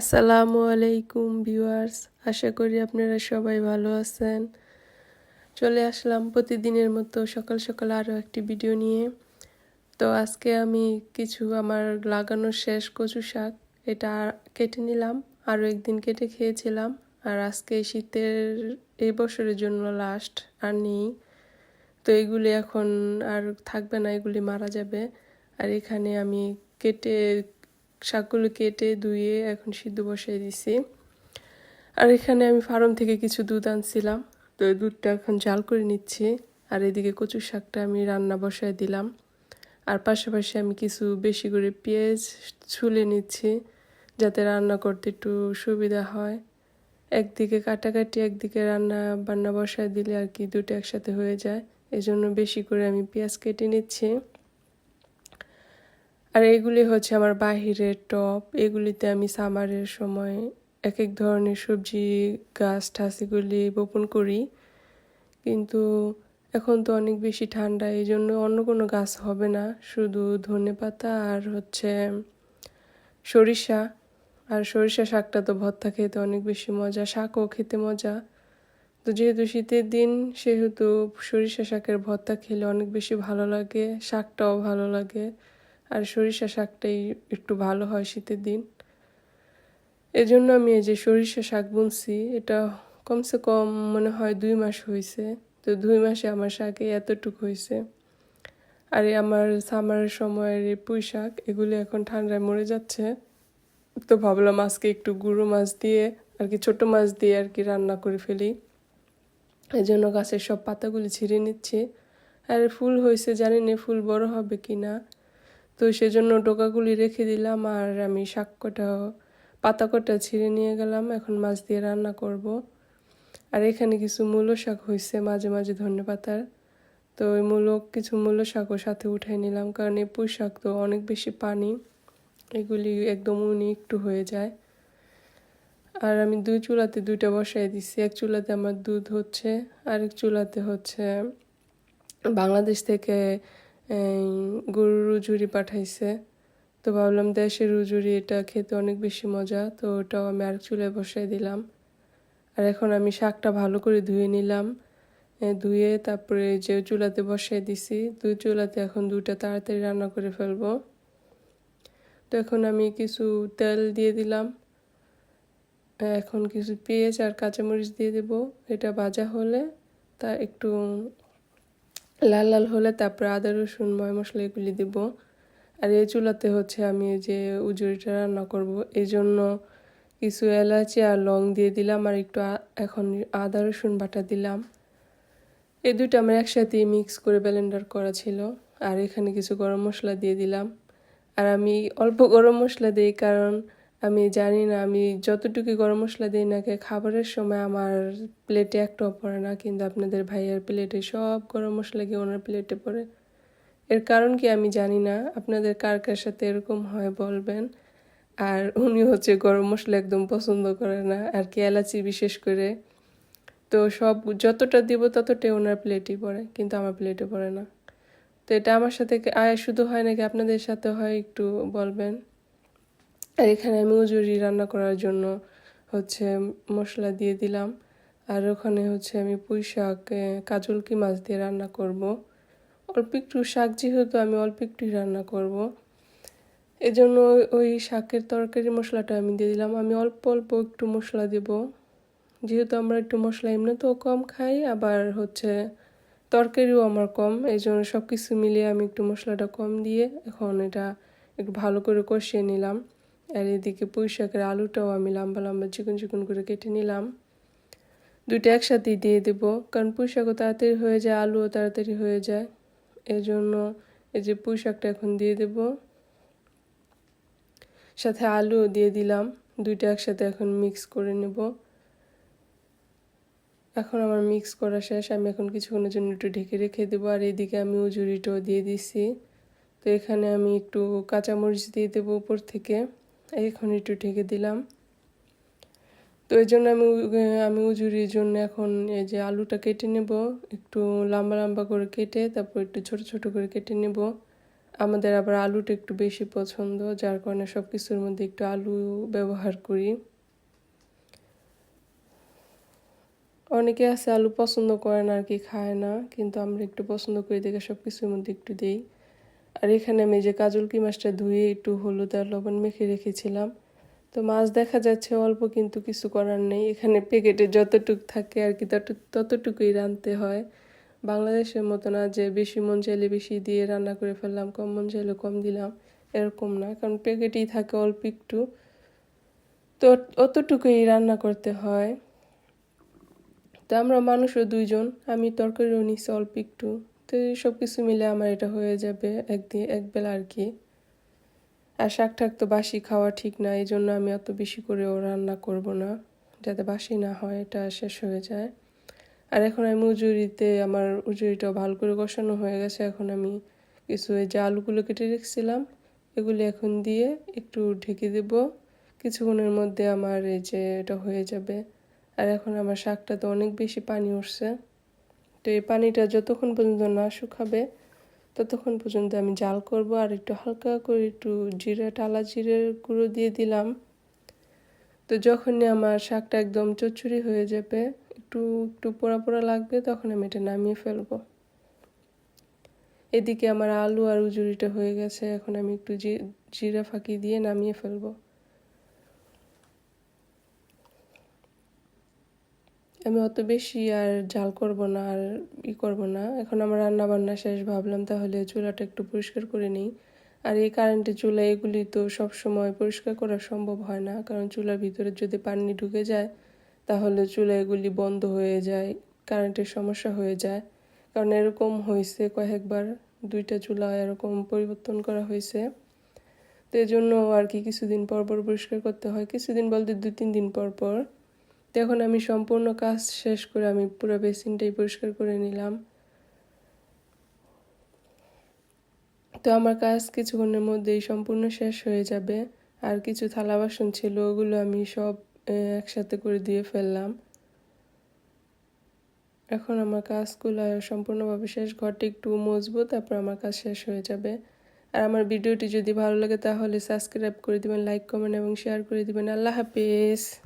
আসসালামু আলাইকুম ভিউয়ার্স, আশা করি আপনারা সবাই ভালো আছেন। চলে আসলাম প্রতিদিনের মতো সকাল সকাল আরও একটি ভিডিও নিয়ে। তো আজকে আমি কিছু আমার লাগানো শেষ কচু শাক, এটা কেটে নিলাম আরও একদিন কেটে খেয়েছিলাম। আর আজকে শীতের, এই বছরের জন্য লাস্ট আর নেই। তো এগুলি এখন আর থাকবে না, এগুলি মারা যাবে। আর এখানে আমি কেটে শাকগুলো কেটে ধুয়ে এখন সিদ্ধ বসাই দিছি। আর এখানে আমি ফার্ম থেকে কিছু দুধ আনছিলাম। তো দুধটা এখন জাল করে নিচ্ছি। আর এদিকে কচু শাকটা আমি রান্না বসায় দিলাম। আর পাশাপাশি আমি কিছু বেশি করে পেঁয়াজ ছুলে নিচ্ছি, যাতে রান্না করতে একটু সুবিধা হয়। একদিকে কাটাকাটি, একদিকে রান্না বান্না বসায় দিলে আর কি দুটো একসাথে হয়ে যায়। এই জন্য বেশি করে আমি পেঁয়াজ কেটে নিচ্ছি। আর এগুলি হচ্ছে আমার বাহিরের টপ। এগুলিতে আমি সামারের সময় এক এক ধরনের সবজি, গাছ, ঠাসিগুলি বপন করি। কিন্তু এখন তো অনেক বেশি ঠান্ডা এই জন্য অন্য কোনো গাছ হবে না, শুধু ধনে পাতা আর হচ্ছে সরিষা। আর সরিষা শাকটা তো ভর্তা খেতে অনেক বেশি মজা, শাকও খেতে মজা। তো যেহেতু শীতের দিন, সেহেতু সরিষা শাকের ভর্তা খেলে অনেক বেশি ভালো লাগে, শাকটাও ভালো লাগে। আর সরিষা শাকটাই একটু ভালো হয় শীতের দিন। এজন্য আমি এই যে সরিষা শাক বুনছি, এটা কমসে কম মনে হয় দুই মাস হয়েছে তো দুই মাসে আমার শাকে এতটুকু হয়েছে আর আমার সামারের সময়ের এই পুঁই শাক, এগুলি এখন ঠান্ডায় মরে যাচ্ছে। তো ভাবলাম আজকে একটু গুঁড়ো মাছ দিয়ে আর কি ছোটো মাছ দিয়ে আর কি রান্না করে ফেলি। এই জন্য গাছের সব পাতাগুলি ছিঁড়ে নিচ্ছি। আর ফুল হয়েছে জানি না ফুল বড় হবে কি না তো সেজন্য ডোকাগুলি রেখে দিলাম আর আমি শাক কটা পাতা কটা ছিঁড়ে নিয়ে গেলাম। এখন মাছ দিয়ে রান্না করব। আর এখানে কিছু মূলো শাক হয়েছে মাঝে মাঝে ধনে পাতার। তো ওই মূলো, কিছু মূলো শাকও সাথে উঠাই নিলাম কারণ এই পুঁই শাক তো অনেক বেশি পানি, এগুলি একদম উনি একটু হয়ে যায়। আর আমি দুই চুলাতে দুইটা বসাই দিছি, এক চুলাতে আমার দুধ হচ্ছে, আরেক চুলাতে হচ্ছে বাংলাদেশ থেকে গরুর রুজুরি পাঠাইছে। তো ভাবলাম দেশের রুজুরি, এটা খেতে অনেক বেশি মজা, তো ওটাও আমি আরেক চুলায় বসাই দিলাম। আর এখন আমি শাকটা ভালো করে ধুয়ে নিলাম। ধুয়ে তারপরে যে চুলাতে বসাই দিছি দুই চুলাতে এখন দুটা তাড়াতাড়ি রান্না করে ফেলব। তো এখন আমি কিছু তেল দিয়ে দিলাম। এখন কিছু পেঁয়াজ আর কাঁচামরিচ দিয়ে দেব। এটা ভাজা হলে তা একটু লাল লাল হলে তারপরে আদা, রসুন ময় মশলা এগুলি দেবো। আর এই চুলাতে হচ্ছে আমি এই যে উজুরিটা রান্না করব। এই জন্য কিছু এলাচি আর লং দিয়ে দিলাম আর একটু এখন আদা, রসুন বাটা দিলাম। এই দুটো আমার একসাথে মিক্স করে ব্লেন্ডার করা ছিল। আর এখানে কিছু গরম মশলা দিয়ে দিলাম। আর আমি অল্প গরম মশলা দিই কারণ আমি জানি না, আমি যতটুকু গরম মশলা দিই নাকি খাবারের সময় আমার প্লেটে একটাও পড়ে না, কিন্তু আপনাদের ভাইয়ের প্লেটে সব গরম মশলা গিয়ে ওনার প্লেটে পড়ে। এর কারণ কি আমি জানি না, আপনাদের কার কার সাথে এরকম হয় বলবেন? আর উনি হচ্ছে গরম মশলা একদম পছন্দ করে না, আর কি এলাচি বিশেষ করে। তো সব, যতটা দিব ততটাই ওনার প্লেটই পড়ে, কিন্তু আমার প্লেটে পড়ে না। তো এটা আমার সাথে আয়, শুধু হয় নাকি আপনাদের সাথে হয় একটু বলবেন? আর এখানে আমি উজুরি রান্না করার জন্য হচ্ছে মশলা দিয়ে দিলাম। আর ওখানে হচ্ছে আমি পুঁই শাক কাজলকি মাছ দিয়ে রান্না করব। অল্প একটু শাক যেহেতু আমি অল্প একটুই রান্না করব। এজন্য ওই শাকের তরকারি মশলাটা আমি দিয়ে দিলাম। আমি অল্প অল্প একটু মশলা দেব। যেহেতু আমরা একটু মশলা এমনিতেও কম খাই, আবার হচ্ছে তরকারিও আমার কম। এই জন্য সব কিছু মিলিয়ে আমি একটু মশলাটা কম দিয়ে এখন এটা একটু ভালো করে কষিয়ে নিলাম। আর এদিকে পুঁই শাকের আলুটাও আমি লম্বা লম্বা চিকন চিকন করে কেটে নিলাম। দুটো একসাথেই দিয়ে দেব, কারণ পুঁই শাকও তাড়াতাড়ি হয়ে যায়, আলুও তাড়াতাড়ি হয়ে যায়। এই জন্য এই যে পুঁই শাকটা এখন দিয়ে দেব। সাথে আলুও দিয়ে দিলাম, দুইটা একসাথে এখন মিক্স করে নেব। এখন আমার মিক্স করা শেষ, আমি এখন কিছুক্ষণের জন্য একটু ঢেকে রেখে দেবো, আর এদিকে আমি উজুরিটাও দিয়ে দিছি। তো এখানে আমি একটু কাঁচামরিচ দিয়ে দেবো উপর থেকে। এখন একটু ঢেকে দিলাম। তো এই জন্য আমি আমি উজুরির জন্য এখন এই যে আলুটা কেটে নেব, একটু লম্বা লম্বা করে কেটে তারপর একটু ছোট ছোট করে কেটে নেব। আমাদের আবার আলুটা একটু বেশি পছন্দ, যার কারণে সব কিছুর মধ্যে একটু আলু ব্যবহার করি। অনেকে আছে আলু পছন্দ করে না আর কি খায় না, কিন্তু আমরা একটু পছন্দ করি দেখে সব কিছুর মধ্যে একটু দিই। আর এখানে আমি যে কাজলকি মাছটা ধুয়ে একটু হলুদ আর লবণ মেখে রেখেছিলাম। তো মাছ দেখা যাচ্ছে অল্প কিন্তু কিছু করার নেই। এখানে প্যাকেটে যতটুক থাকে আর কি তত, ততটুকুই রাঁধতে হয়। বাংলাদেশের মতো না যে বেশি মন চাইলে বেশি দিয়ে রান্না করে ফেললাম, কম মন চাইলে কম দিলাম, এরকম না। কারণ প্যাকেটেই থাকে অল্প একটু। তো অতটুকুই রান্না করতে হয়। তো আমরা মানুষও দুইজন, আমি তরকারিও নিচ্ছি অল্প একটু। তো সব কিছু মিলে আমার এটা হয়ে যাবে একদিন, একবেলা আর কি। আর শাক ঠাক তো বাসি খাওয়া ঠিক না এই জন্য আমি অত বেশি করেও রান্না করব না, যাতে বাসি না হয়, এটা শেষ হয়ে যায়। আর এখন আমি উজুরিতে, আমার উজুরিটাও ভালো করে কষানো হয়ে গেছে, এখন আমি কিছু এই যে আলুগুলো কেটে রেখেছিলাম, এগুলি এখন দিয়ে একটু ঢেকে দেব। কিছুক্ষণের মধ্যে আমার এই যে এটা হয়ে যাবে। আর এখন আমার শাকটা তো অনেক বেশি পানি উঠছে। তো এই পানিটা যতক্ষণ পর্যন্ত না শুকাবে, ততক্ষণ পর্যন্ত আমি জাল করব আর একটু হালকা করে একটু জিরে, টালা জিরের গুঁড়ো দিয়ে দিলাম। তো যখনই আমার শাকটা একদম চচ্চড়ি হয়ে যাবে, একটু একটু পোড়া পোড়া লাগবে, তখন আমি এটা নামিয়ে ফেলব। এদিকে আমার আলু আর উজুরিটা হয়ে গেছে, এখন আমি একটু জিরা ফাঁকি দিয়ে নামিয়ে ফেলব। আমি অত বেশি আর ঝাল করব না আর ই করব না। এখন আমার রান্না বান্না শেষ, ভাবলাম তাহলে চুলাটা একটু পরিষ্কার করে নিই। আর এই কারেন্টের চুলা এগুলি তো সব সময় পরিষ্কার করা সম্ভব হয় না। কারণ চুলার ভিতরে যদি পানি ঢুকে যায়, তাহলে চুলা এগুলি বন্ধ হয়ে যায় কারেন্টের সমস্যা হয়ে যায়। কারণ এরকম হয়েছে কয়েকবার, দুইটা চুলা এরকম পরিবর্তন করা হয়েছে। তো এই জন্য আর কি কিছুদিন পর পর পরিষ্কার করতে হয়। কিছুদিন বলতে দু তিন দিন পর পর। তো এখন আমি সম্পূর্ণ কাজ শেষ করে আমি পুরো বেসিনটাই পরিষ্কার করে নিলাম। তো আমার কাজ কিছুক্ষণের মধ্যেই সম্পূর্ণ শেষ হয়ে যাবে। আর কিছু থালা বাসন ছিল, ওগুলো আমি সব একসাথে করে দিয়ে ফেললাম। এখন আমার কাজগুলো সম্পূর্ণভাবে শেষ, ঘরটি একটু মজবুত, তারপর আমার কাজ শেষ হয়ে যাবে। আর আমার ভিডিওটি যদি ভালো লাগে তাহলে সাবস্ক্রাইব করে দিবেন, লাইক, কমেন্ট এবং শেয়ার করে দিবেন। আল্লাহ হাফিজ।